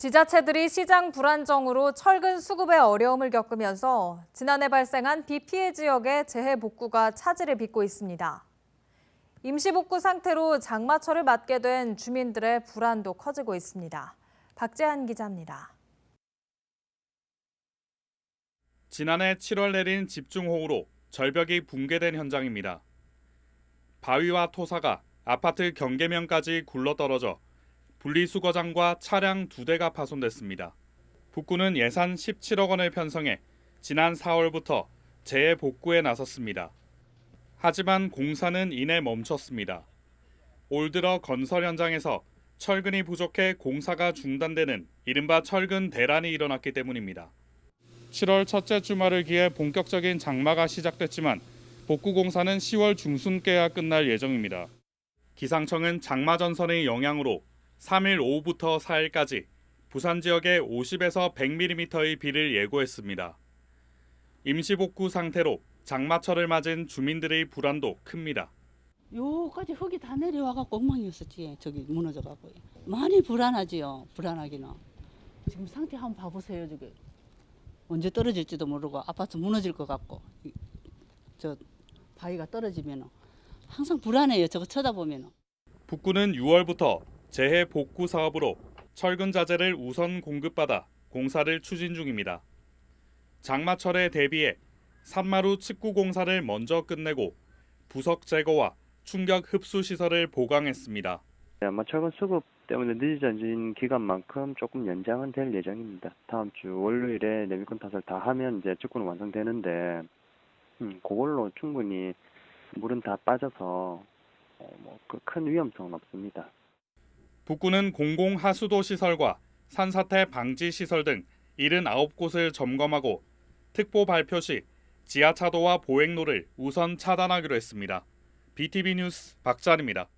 지자체들이 시장 불안정으로 철근 수급에 어려움을 겪으면서 지난해 발생한 비 피해 지역의 재해 복구가 차질을 빚고 있습니다. 임시 복구 상태로 장마철을 맞게 된 주민들의 불안도 커지고 있습니다. 박재한 기자입니다. 지난해 7월 내린 집중호우로 절벽이 붕괴된 현장입니다. 바위와 토사가 아파트 경계면까지 굴러떨어져 분리수거장과 차량 두 대가 파손됐습니다. 북구는 예산 17억 원을 편성해 지난 4월부터 재해 복구에 나섰습니다. 하지만 공사는 이내 멈췄습니다. 올 들어 건설 현장에서 철근이 부족해 공사가 중단되는 이른바 철근 대란이 일어났기 때문입니다. 7월 첫째 주말을 기해 본격적인 장마가 시작됐지만 복구 공사는 10월 중순께야 끝날 예정입니다. 기상청은 장마 전선의 영향으로 3일 오후부터 4일까지 부산 지역에 50에서 100mm의 비를 예고했습니다. 임시 복구 상태로 장마철을 맞은 주민들의 불안도 큽니다. 요까지 흙이 다 내려와 갖고 엉망이었었지. 저기 무너져 갖고. 많이 불안하지요. 불안하기는. 지금 상태 한번 봐 보세요. 저기. 언제 떨어질지도 모르고 아파트 무너질 것 같고. 이- 저 바위가 떨어지면 항상 불안해요. 저거 쳐다보면. 북구는 6월부터 재해 복구 사업으로 철근 자재를 우선 공급받아 공사를 추진 중입니다. 장마철에 대비해 산마루 측구 공사를 먼저 끝내고 부석 제거와 충격 흡수 시설을 보강했습니다. 네, 아마 철근 수급 때문에 늦어진 기간만큼 조금 연장은 될 예정입니다. 다음 주 월요일에 내미권 탓을 다 하면 이제 축구는 완성되는데, 음, 그걸로 충분히 물은 다 빠져서 어, 뭐큰 위험성은 없습니다. 북구는 공공 하수도 시설과 산사태 방지 시설 등 79곳을 점검하고 특보 발표 시 지하차도와 보행로를 우선 차단하기로 했습니다. BTV 뉴스 박찬입니다.